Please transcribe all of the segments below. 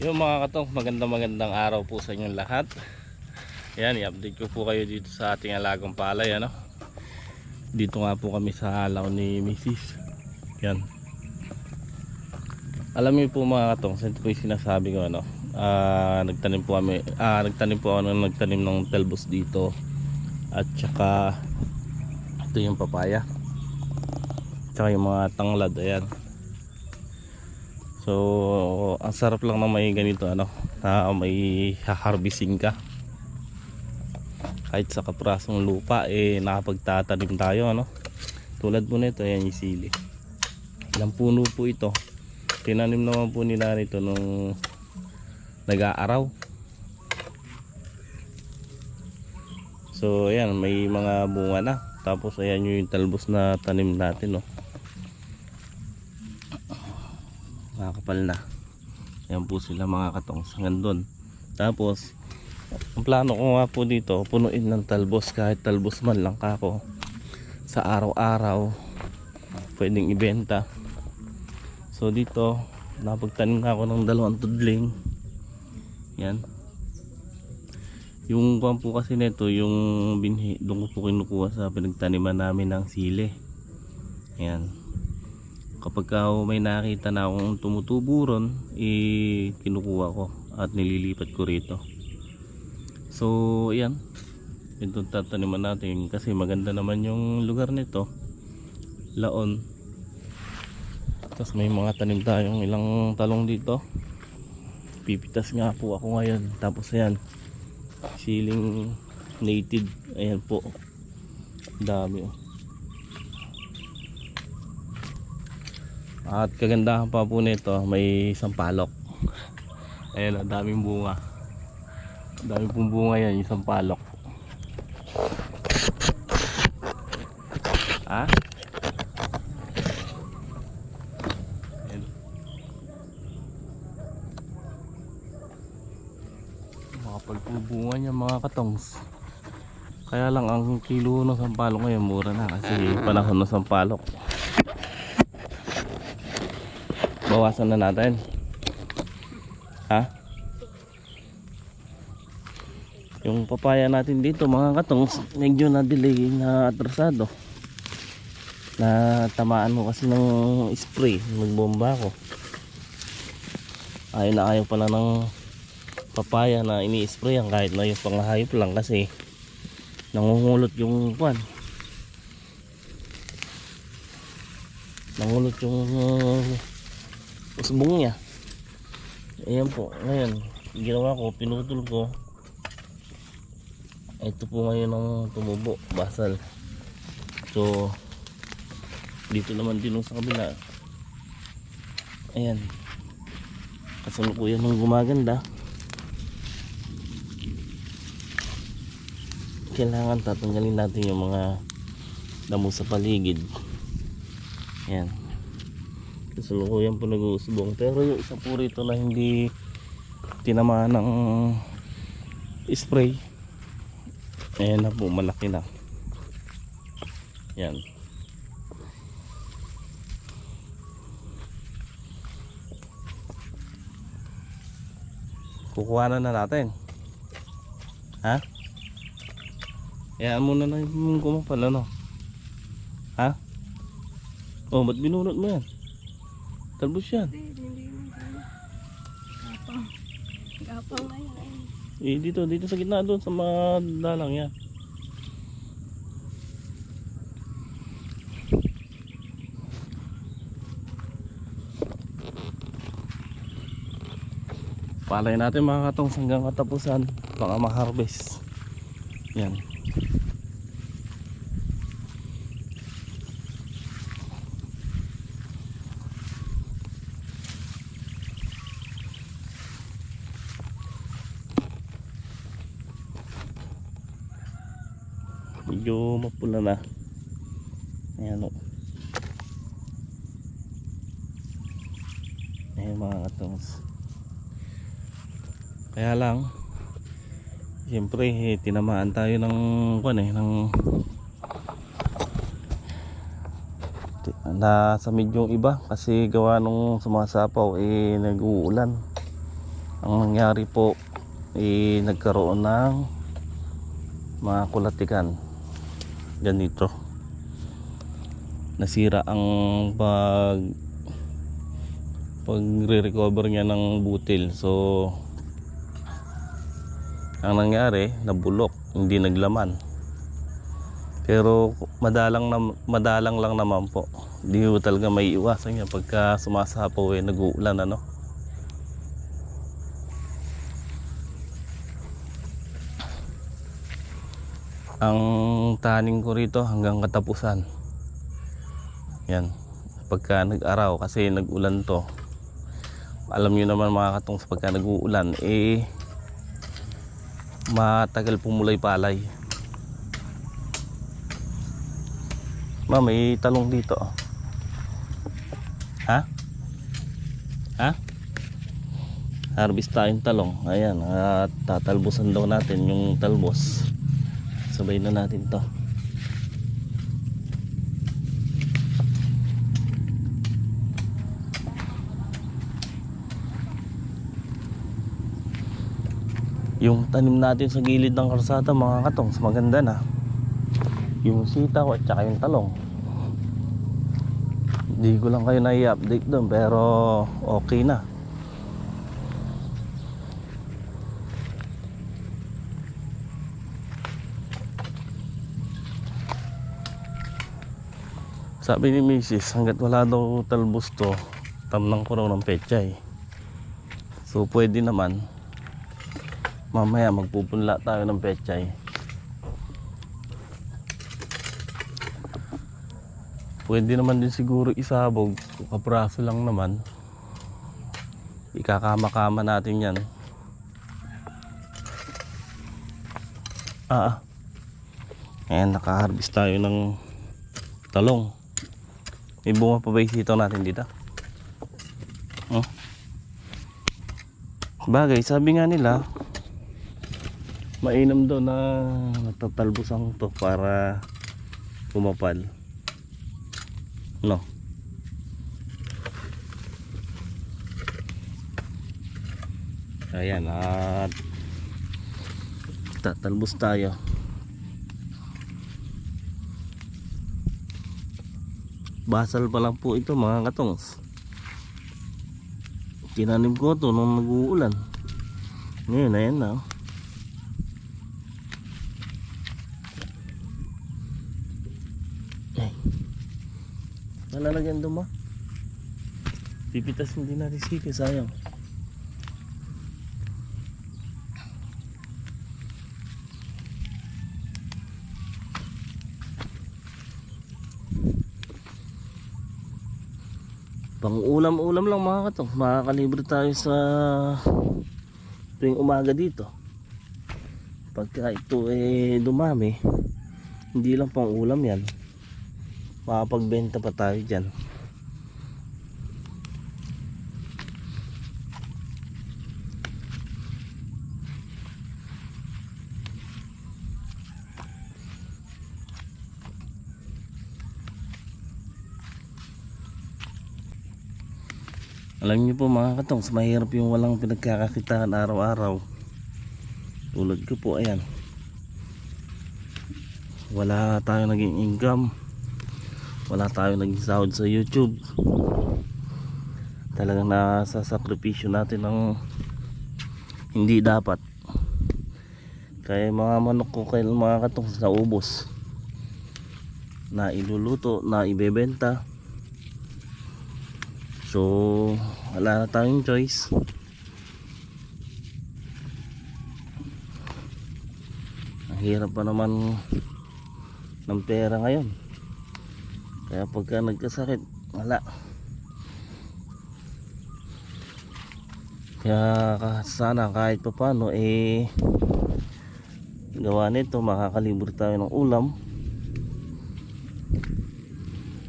Yung mga katong, magandang magandang araw po sa inyong lahat. Yan, i-update ko po kayo dito sa ating alagang palay, ano. Dito nga po kami sa halaw ni Mrs. Yan. Alam niyo po mga katong, sa po yung sinasabi ko, ano. Ah, nagtanim po kami, ah, nagtanim po ako ng nagtanim ng telbos dito. At saka, ito yung papaya. Tsaka yung mga tanglad, ayan. So, ang sarap lang na may ganito ano, na may haharbisin ka. Kahit sa kaprasong lupa eh nakapagtatanim tayo ano. Tulad po nito, ayan yung sili. Ilang puno po ito. Tinanim naman po nila nito nung nag-aaraw. So, ayan, may mga bunga na. Tapos ayan yung talbos na tanim natin, no. Nakakapal na. Ayan po sila mga katongs hanggang doon. Tapos, ang plano ko nga po dito, punuin ng talbos kahit talbos man lang kako. Sa araw-araw, pwedeng ibenta. So dito, napagtanim na ako ng dalawang tudling. Yan. Yung kuwan po kasi nito, yung binhi, doon ko po kinukuha sa pinagtaniman namin ng sili. Yan kapag ka may nakita na akong tumutubo ron eh kinukuha ko at nililipat ko rito. So ayan ito tataniman natin kasi maganda naman yung lugar nito. Laon. Tapos may mga tanim tayong ilang talong dito. Pipitas nga po ako ngayon. Tapos ayan siling native. Ayan po. Dami. oh At kagandahan pa po nito, may sampalok. Ayan, ang daming bunga. Ang daming pong bunga yan, yung sampalok. Ha? Ayan. Makapal po bunga niya mga katongs. Kaya lang ang kilo ng sampalok ngayon mura na kasi panahon ng sampalok bawasan na natin. Ha? Yung papaya natin dito mga katong medyo na delay na atrasado. Na tamaan mo kasi ng spray nagbomba ako. Ayaw na ayaw pala ng papaya na ini-spray ang kahit na yung pangahayop lang kasi nangungulot yung kwan. Nangulot yung uh, usbong niya ayan po ngayon ginawa ko pinutol ko. Ito po ngayon ang tumubo basal. So dito naman din sa kabila. Ayan. Kasalukuyan ng gumaganda. Kailangan tatanggalin natin yung mga damo sa paligid. Ayan kasalukuyan po nag-uusbong. Pero yung isa po rito na hindi tinamaan ng spray ayan na po malaki na. Yan. Kukuha na na natin. Ha? Hayaan muna na yung kumapal ano? Ha? Oh ba't binunot mo yan Talbos yan. Gapang. Gapang na yan. Eh, dito, dito sa gitna doon sa mga dalang yan. Palay natin mga katong hanggang katapusan baka ma-harvest. Yan. Medyo mapula na. Ayan o ayan mga katongs. Kaya lang siyempre eh, tinamaan tayo ng kwan eh ng na sa medyong iba. Kasi gawa nung sumasapaw eh nag-uulan. Ang nangyari po eh, nagkaroon ng mga kulatikan ganito. Nasira ang pag pag recover niya ng butil. So ang nangyari nabulok. Hindi naglaman. Pero madalang na, madalang lang naman po. Hindi talaga may iwasan yan pagka sumasapaw eh nag-uulan ano ang taning ko rito hanggang katapusan. Yan. Pagka nag-araw kasi nag-ulan to. Alam nyo naman mga katong pagka nag-uulan eh matagal pumulay palay. Ma may talong dito oh. ha? Ha? Harvest tayong talong. Ayan at tatalbusan daw natin yung talbos sabay na natin to. Yung tanim natin sa gilid ng karsada mga katong maganda na. Yung sitaw at saka yung talong. Hindi ko lang kayo na i-update doon pero okay na sabi ni Mrs. hanggat wala daw talbos to tamnang ko raw ng pechay so pwede naman. Mamaya magpupunla tayo ng pechay pwede naman din siguro isabog. Kapraso lang naman. Ikakama-kama natin yan. Ah ah. ayan nakaharvest tayo ng talong may bunga pa ba yung natin dito? Oh. bagay sabi nga nila mainam daw na natatalbusan to para pumapal. No. Ayan at tatalbos tayo basal pa lang po ito mga katongs tinanim ko to nung nag-uulan ngayon ayan na oh. Nalalagyan doon mo. Pipitas hindi natin siki, sayang. Pang ulam-ulam lang mga katong. Makakalibre tayo sa tuwing umaga dito. Pagka ito eh dumami, hindi lang pang ulam yan makapagbenta pa tayo dyan alam niyo po mga katong mahirap yung walang pinagkakakitaan araw-araw. Tulad ko po ayan. Wala tayo naging income. Wala tayo naging sahod sa youtube. Talagang nasasakripisyo natin ng hindi dapat. Kaya mga manok ko kaya mga katong sa ubos na iluluto na ibebenta so wala na tayong choice. Ang hirap pa naman ng pera ngayon. Kaya pagka nagkasakit wala. Kaya ka- sana kahit pa paano eh gawa nito makakalibur tayo ng ulam.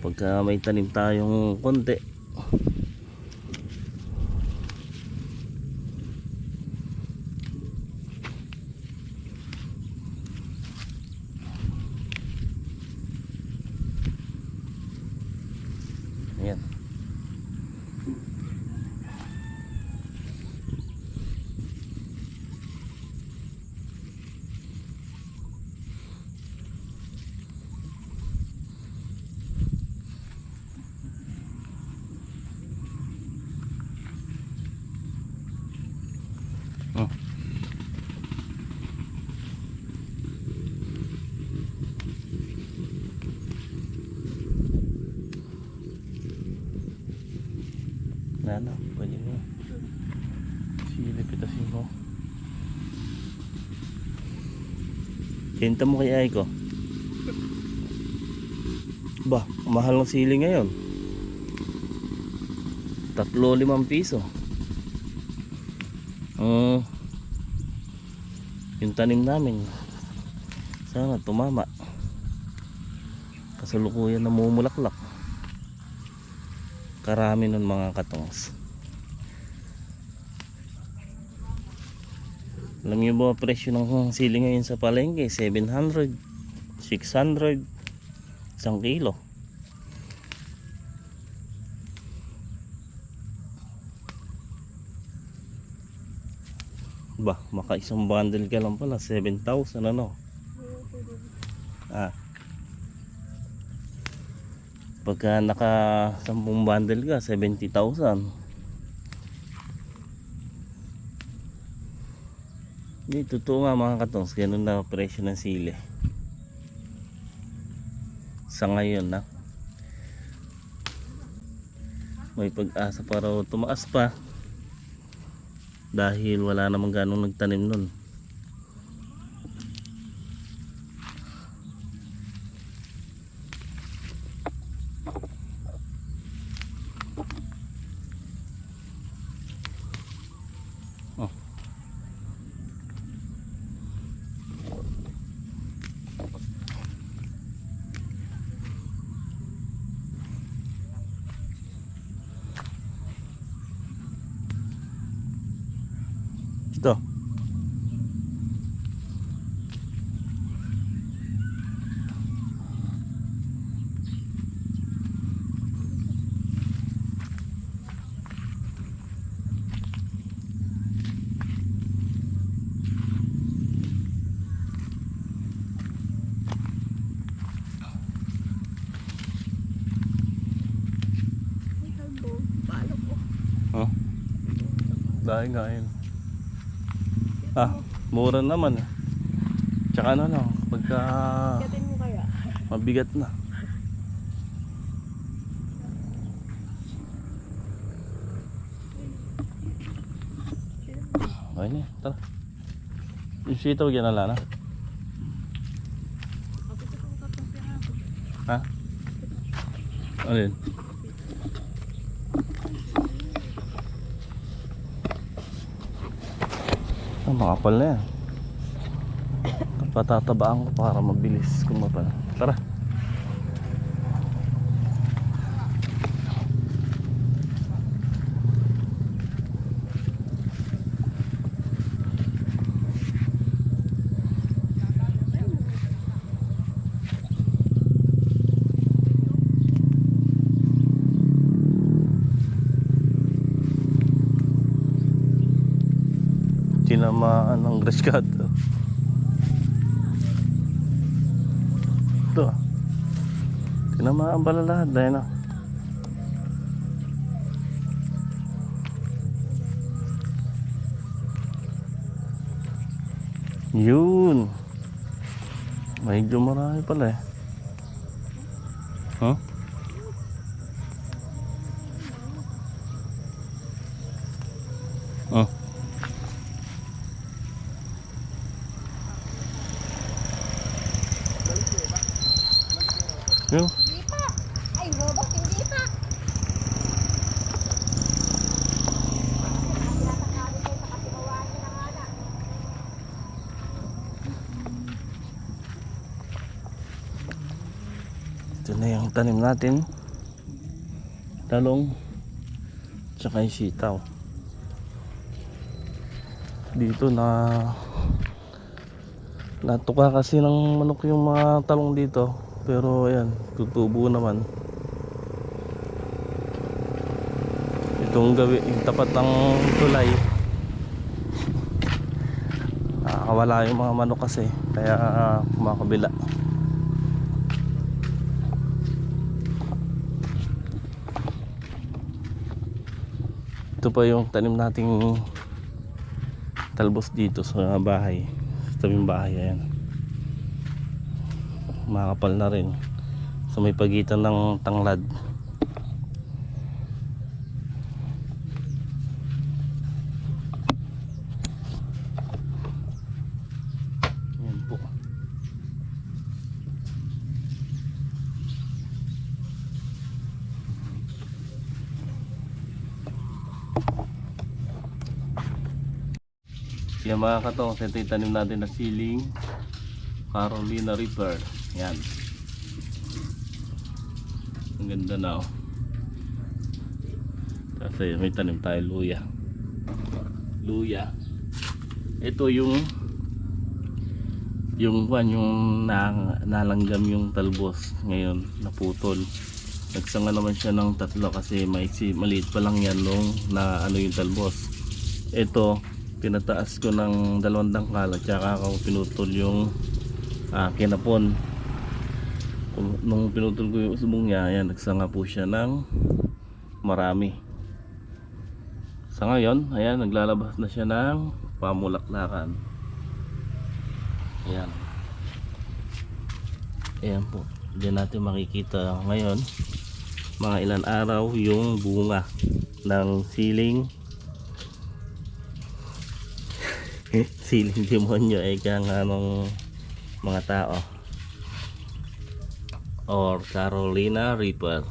Pagka may tanim tayong konti Ayan. Oh. Na na, pwede mo. Sili pitasin mo. Benta mo kay Aiko. Ba, mahal ng sili ngayon. Tatlo limang piso. Mm. Yung tanim namin. Sana tumama. Kasalukuyan na mumulaklak. Karami nun mga katongs. Alam niyo ba presyo ng sili ngayon sa palengke? 700, 600, isang kilo. Ba, maka isang bundle ka lang pala, 7,000 ano? Ah. Pagka naka 10 bundle ka, 70,000. Hindi, totoo nga mga katongs, ganun na presyo ng sili. Sa ngayon na. May pag-asa para tumaas pa. Dahil wala namang ganong nagtanim nun. Yun. Ah, mura naman. eh. Tsaka ano lang, pagka mabigat na. Okay na, tara. Yung sitaw ginala na. Piraso. Ha? Ano Ah, makapal na yan. Patatabaan ko para mabilis kumapal. Tara. Tinamaan ng graskado. Ito. ah. Tinamaan pala lahat dahil na. Yun. Medyo marami pala eh. Huh? Oh. Yun. Hindi pa. Ay, robot, hindi pa. Ito na yung tanim natin. Talong. Tsaka yung sitaw. Dito na natuka kasi ng manok yung mga talong dito. Pero ayan, tutubo naman. Itong gawi, yung tapat ng tulay. Nakakawala yung mga manok kasi. Kaya kumakabila. Ito pa yung tanim nating talbos dito sa bahay sa tabing bahay ayan makapal na rin sa may pagitan ng tanglad. Yan mga katong, ito yung tanim natin na siling Carolina Reaper. Yan. Ang ganda na oh. Kasi may tanim tayo luya. Luya. Ito yung yung kwan yung na, nalanggam yung talbos ngayon naputol nagsanga naman siya ng tatlo kasi maiksi maliit pa lang yan nung na ano yung talbos ito pinataas ko ng dalawang dangkal at saka ako pinutol yung ah, kinapon nung pinutol ko yung usbong niya ayan nagsanga po siya ng marami sa ngayon ayan naglalabas na siya ng pamulaklakan Ayan. Ayan po. Diyan natin makikita ngayon mga ilan araw yung bunga ng siling siling demonyo ay kang anong mga tao or Carolina Reaper